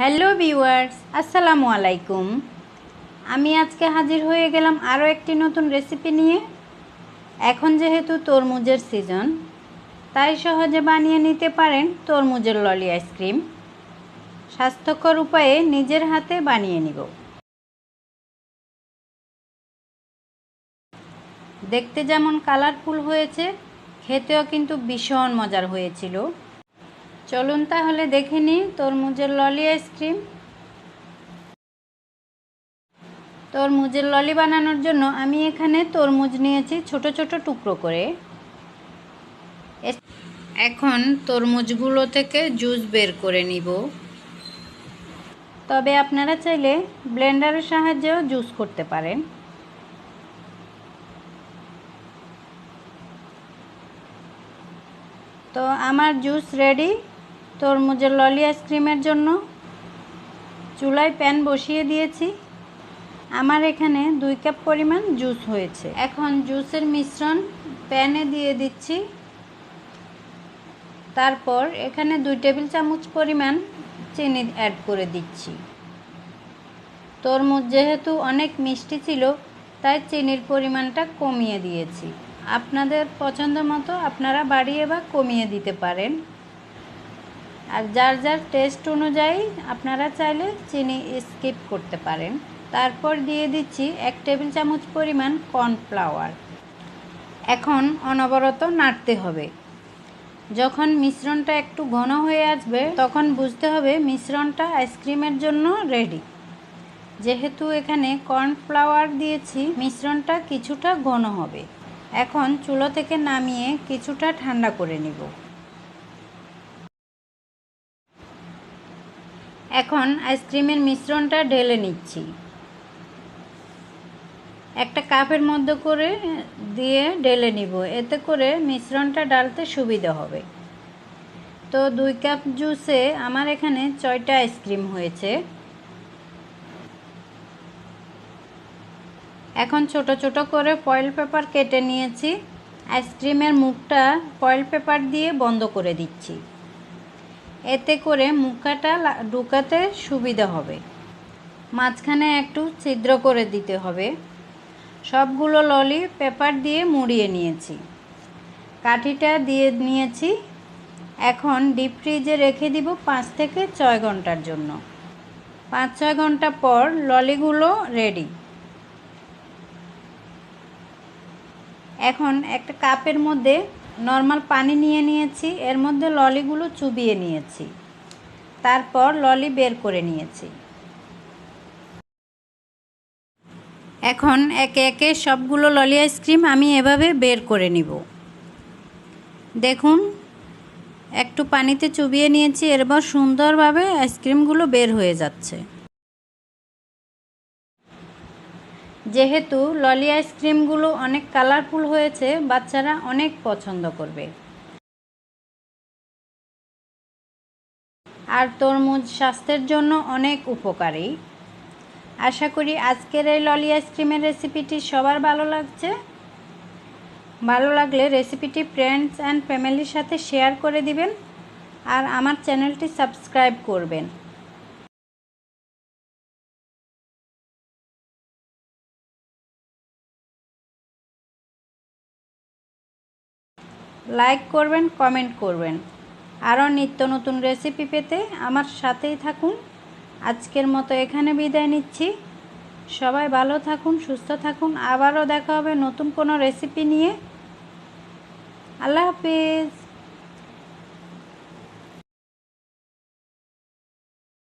Hello viewers, আসসালামু আলাইকুম। আমি আজকে হাজির হয়ে গেলাম আরও একটি নতুন রেসিপি নিয়ে। এখন যেহেতু তরমুজের সিজন, তাই সহজে বানিয়ে নিতে পারেন তরমুজের ললি আইসক্রিম। স্বাস্থ্যকর উপায়ে নিজের হাতে বানিয়ে নিব। দেখতে যেমন কালারফুল হয়েছে, খেতেও কিন্তু ভীষণ মজার হয়েছিল। চলুন তাহলে দেখে নিই তরমুজের ললি আইসক্রিম। তরমুজের ললি বানানোর জন্য আমি এখানে তরমুজ নিয়েছি ছোট ছোট টুকরো করে। এখন তরমুজগুলো থেকে জুস বের করে নিব। তবে আপনারা চাইলে ব্লেন্ডারের সাহায্যেও জুস করতে পারেন। তো আমার জুস রেডি। তরমুজের ললি আইসক্রিমের জন্য চুলায় প্যান বসিয়ে দিয়েছি। আমার এখানে দুই কাপ পরিমাণ জুস হয়েছে। এখন জুসের মিশ্রণ প্যানে দিয়ে দিচ্ছি। তারপর এখানে দুই টেবিল চামচ পরিমাণ চিনি অ্যাড করে দিচ্ছি। তরমুজ যেহেতু অনেক মিষ্টি ছিল, তাই চিনির পরিমাণটা কমিয়ে দিয়েছি। আপনাদের পছন্দ মতো আপনারা বাড়িয়ে বা কমিয়ে দিতে পারেন। আর যার যার টেস্ট অনুযায়ী আপনারা চাইলে চিনি স্কিপ করতে পারেন। তারপর দিয়ে দিচ্ছি এক টেবিল চামচ পরিমাণ কর্নফ্লাওয়ার এখন অনবরত নাড়তে হবে। যখন মিশ্রণটা একটু ঘন হয়ে আসবে, তখন বুঝতে হবে মিশ্রণটা আইসক্রিমের জন্য রেডি যেহেতু এখানে কর্নফ্লাওয়ার দিয়েছি, মিশ্রণটা কিছুটা ঘন হবে। এখন চুলো থেকে নামিয়ে কিছুটা ঠান্ডা করে নিব। এখন আইসক্রিমের মিশ্রণটা ঢেলে নিচ্ছি। একটা কাপের মধ্যে করে দিয়ে ঢেলে নিব। এতে করে মিশ্রণটা ডালতে সুবিধা হবে। তো দুই কাপ জুসে আমার এখানে ছয়টা আইসক্রিম হয়েছে। এখন ছোট ছোট করে ফয়েল পেপার কেটে নিয়েছি। আইসক্রিমের মুখটা ফয়েল পেপার দিয়ে বন্ধ করে দিচ্ছি। এতে করে মুখাটা ঢুকাতে সুবিধা হবে। মাঝখানে একটু ছিদ্র করে দিতে হবে। সবগুলো ললি পেপার দিয়ে মুড়িয়ে নিয়েছি। কাঠিটা দিয়ে নিয়েছি। এখন ডিপ ফ্রিজে রেখে দিব পাঁচ থেকে ছয় ঘণ্টার জন্য। পাঁচ, ছয় ঘণ্টা পর ললিগুলো রেডি। এখন একটা কাপের মধ্যে নর্মাল পানি নিয়ে নিয়েছি, এর মধ্যে ললিগুলো চুবিয়ে নিয়েছি। তারপর ললি বের করে নিয়েছি। এখন একে একে সবগুলো ললি আইসক্রিম আমি এভাবে বের করে নিব। দেখুন, একটু পানিতে চুবিয়ে নিয়েছি, এরপর সুন্দরভাবে আইসক্রিমগুলো বের হয়ে যাচ্ছে। যেহেতু ললি আইসক্রিমগুলো অনেক কালারফুল হয়েছে, বাচ্চারা অনেক পছন্দ করবে। আর তরমুজ স্বাস্থ্যের জন্য অনেক উপকারী। আশা করি আজকের এই ললি আইসক্রিমের রেসিপিটি সবার ভালো লাগছে। ভালো লাগলে রেসিপিটি ফ্রেন্ডস অ্যান্ড ফ্যামিলির সাথে শেয়ার করে দিবেন। আর আমার চ্যানেলটি সাবস্ক্রাইব করবেন। লাইক করবেন, কমেন্ট করবেন। আরও নিত্য নতুন রেসিপি পেতে আমার সাথেই থাকুন। আজকের মতো এখানে বিদায় নিচ্ছি। সবাই ভালো থাকুন, সুস্থ থাকুন। আবারও দেখা হবে নতুন কোনো রেসিপি নিয়ে। আল্লাহ হাফিজ।